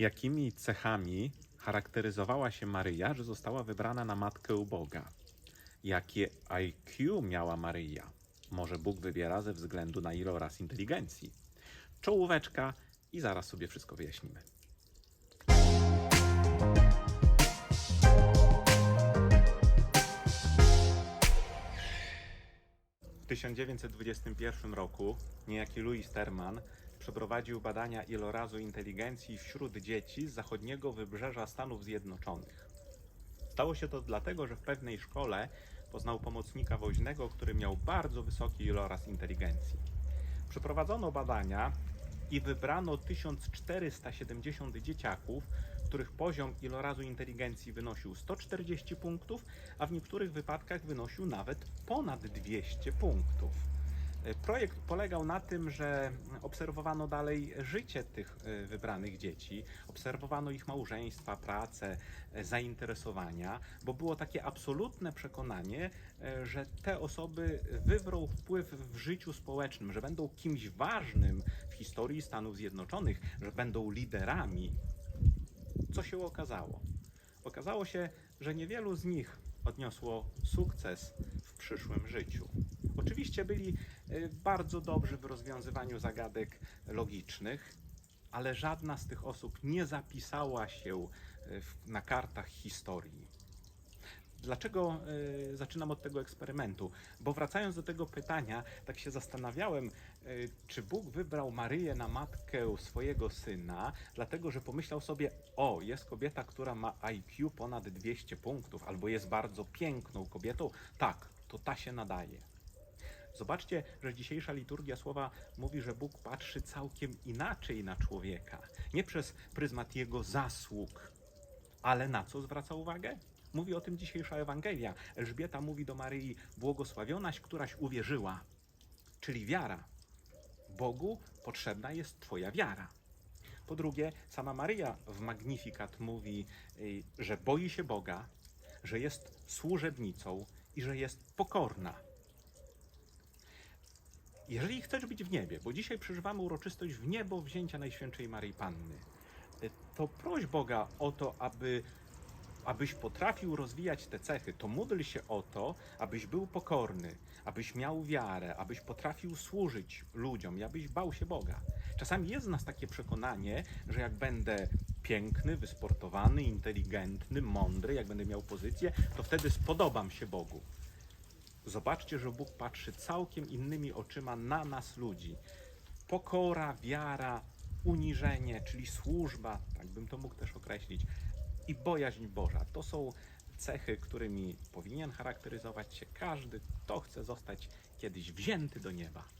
Jakimi cechami charakteryzowała się Maryja, że została wybrana na matkę u Boga? Jakie IQ miała Maryja? Może Bóg wybiera ze względu na iloraz inteligencji? Czołóweczka i zaraz sobie wszystko wyjaśnimy. W 1921 roku niejaki Louis Terman przeprowadził badania ilorazu inteligencji wśród dzieci z zachodniego wybrzeża Stanów Zjednoczonych. Stało się to dlatego, że w pewnej szkole poznał pomocnika woźnego, który miał bardzo wysoki iloraz inteligencji. Przeprowadzono badania i wybrano 1470 dzieciaków, których poziom ilorazu inteligencji wynosił 140 punktów, a w niektórych wypadkach wynosił nawet ponad 200 punktów. E, Projekt polegał na tym, że obserwowano dalej życie tych e, wybranych dzieci, obserwowano ich małżeństwa, pracę, e, zainteresowania, bo było takie absolutne przekonanie, że te osoby wywrą wpływ w życiu społecznym, że będą kimś ważnym w historii Stanów Zjednoczonych, że będą liderami. Co się okazało? Okazało się, że niewielu z nich odniosło sukces w przyszłym życiu. Oczywiście byli e, bardzo dobrzy w rozwiązywaniu zagadek logicznych, ale żadna z tych osób nie zapisała się w- na kartach historii. Dlaczego y, zaczynam od tego eksperymentu? Bo wracając do tego pytania, tak się zastanawiałem, y, czy Bóg wybrał Maryję na matkę swojego syna, dlatego że pomyślał sobie: O, jest kobieta, która ma IQ ponad 200 punktów, albo jest bardzo piękną kobietą. Tak, to ta się nadaje. Zobaczcie, że dzisiejsza liturgia słowa mówi, że Bóg patrzy całkiem inaczej na człowieka. Nie przez pryzmat jego zasług, ale na co zwraca uwagę? Mówi o tym dzisiejsza Ewangelia. Elżbieta mówi do Maryi: Błogosławionaś, któraś uwierzyła, czyli wiara. Bogu potrzebna jest Twoja wiara. Po drugie, sama Maryja w Magnifikat mówi, y, że boi się Boga, że jest służebnicą i że jest pokorna. Jeżeli chcesz być w niebie, bo dzisiaj przeżywamy uroczystość w niebo wzięcia Najświętszej Maryi Panny, y, to proś Boga o to, aby, abyś potrafił rozwijać te cechy. To módl się o to, abyś był pokorny, abyś miał wiarę, abyś potrafił służyć ludziom, abyś bał się Boga. Czasami jest w nas takie przekonanie, że jak będę piękny, wysportowany, inteligentny, mądry, jak będę miał pozycję, to wtedy spodobam się Bogu. Zobaczcie, że Bóg patrzy całkiem innymi oczyma na nas ludzi. Pokora, wiara, uniżenie, czyli służba, tak bym to mógł też określić, i bojaźń Boża. To są cechy, którymi powinien charakteryzować się każdy, kto chce zostać kiedyś wzięty do nieba.